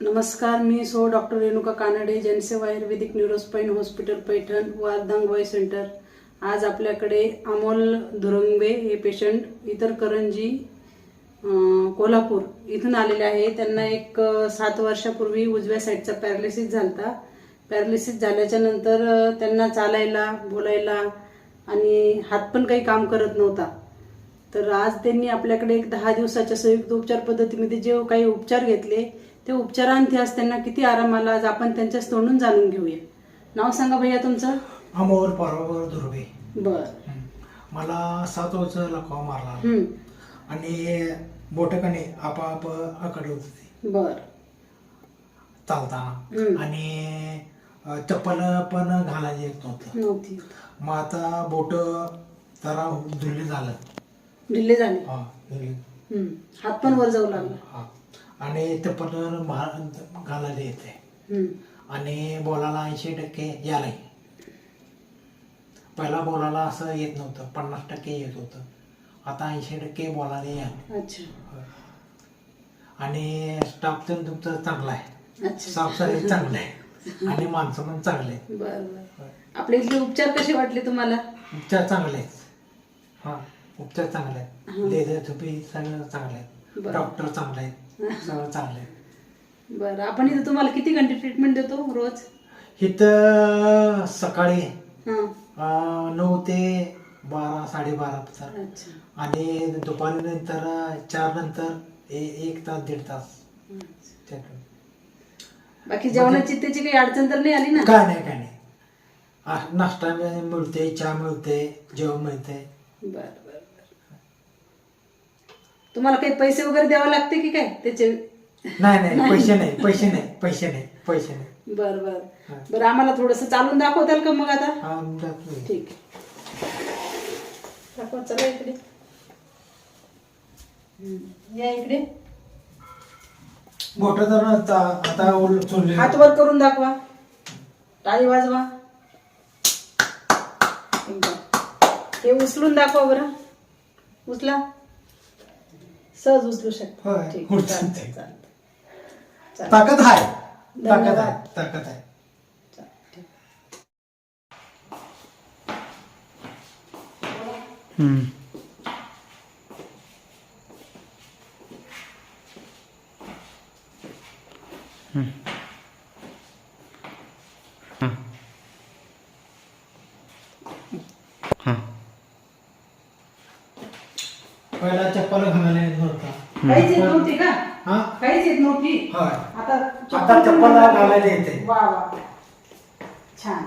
नमस्कार मी so doctor Renuka Kanade Janseva ayurvedic neurospine hospital Paithan वारदांग वय सेंटर. आज आपल्याकडे अमोल धुरंगबे हे पेशंट इतर करंजी कोल्हापूर इथून आलेले आहे. त्यांना एक सात वर्षापूर्वी उजव्या साईडचा पॅरालिसिस झालता. पॅरालिसिस झाल्याच्यानंतर त्यांना चालायला बोलायला आणि हात पण काही काम करत नव्हता. तर आज त्यांनी आपल्याकडे एक दहा दिवसाच्या संयुक्त उपचार पद्धतीमध्ये जे काही उपचार घेतले ते उपचारांती आज त्यांना किती आराम आला आज आपण त्यांच्याच तोंडून जाणून घेऊया. नाव सांगा भैया तुमचं? अमोल परवावर दुर्वे. बर. मला सात वर्ष लकवा मारला हम्म. आणि बोटकाने आपाप आकडे होती. बर. चालताना हम्म. आणि अ, चप्पल पण घालायला येत नव्हतं. नव्हती. मग आता बोट जरा धुल्ले झालं. ढिल्ले झाले. हा हम्म. हात पण वर जाऊ लागला. हा. आणि चप्पल भा- घालायला येते. हम्म. आणि बोलायला ऐंशी टक्के यालाही पहिला बोलायला असं येत नव्हतं पन्नास टक्के येत होतं. आता ऐंशी टक्के बोलायला याल अच्छा. आणि स्टाफ पण तुमचं चांगला आहे. स्टाफ सर्विस चांगलं आहे. आणि माणसं पण चांगले आपले इथले उपचार कसे वाटले तुम्हाला? उपचार चांगले आहेत. हा उपचार चांगले आहेत. लेझर थुपी सगळं चांगले आहेत. डॉक्टर चांगले आहेत. सगळं चांगलं आहे बरं आपण इथं तुम्हाला किती घंटे ट्रीटमेंट देतो रोज? इथं सकाळी हां. अं, नऊ ते बारा साडेबारा पर्यंत अच्छा. आणि दुपारी नंतर चार नंतर ए- एक तास दीड तास. बाकी जेवणाची त्याची काही अडचण तर नाही आली ना? काय नाही काय नाही. आ, नाश्ता मिळ- मिळते चहा मिळते जेवण मिळते बर. तुम्हाला काही पैसे वगैरे द्यावे लागते की काय त्याचे? नाही नाही पैसे नाही पैसे नाही पैसे नाही पैसे नाही. बर बर. हा. बरं आम्हाला थोडस चालून दाखवताल का मग आता? हा. ठीक दाखवा चला इकडे. या इकडे. मोठं तर आता आता ओल- चोरले हात वर करून दाखवा. टाळी वाजवा. एकदम हे उचलून दाखवा बरं. उचला. सहज उचलू शकता होय, ठीक उचलते. चालतंय, चालतंय. चालतंय. ताकद आहे ताकद धन्यवाद. आहे ताकद आहे चालतंय, ठीक. पहिला चप्पल घालायला येत नव्हता काहीच येत नव्हती का? हा? काहीच येत नव्हती? होय. आता आता चप्पल घालायला येते. वा वा. छान.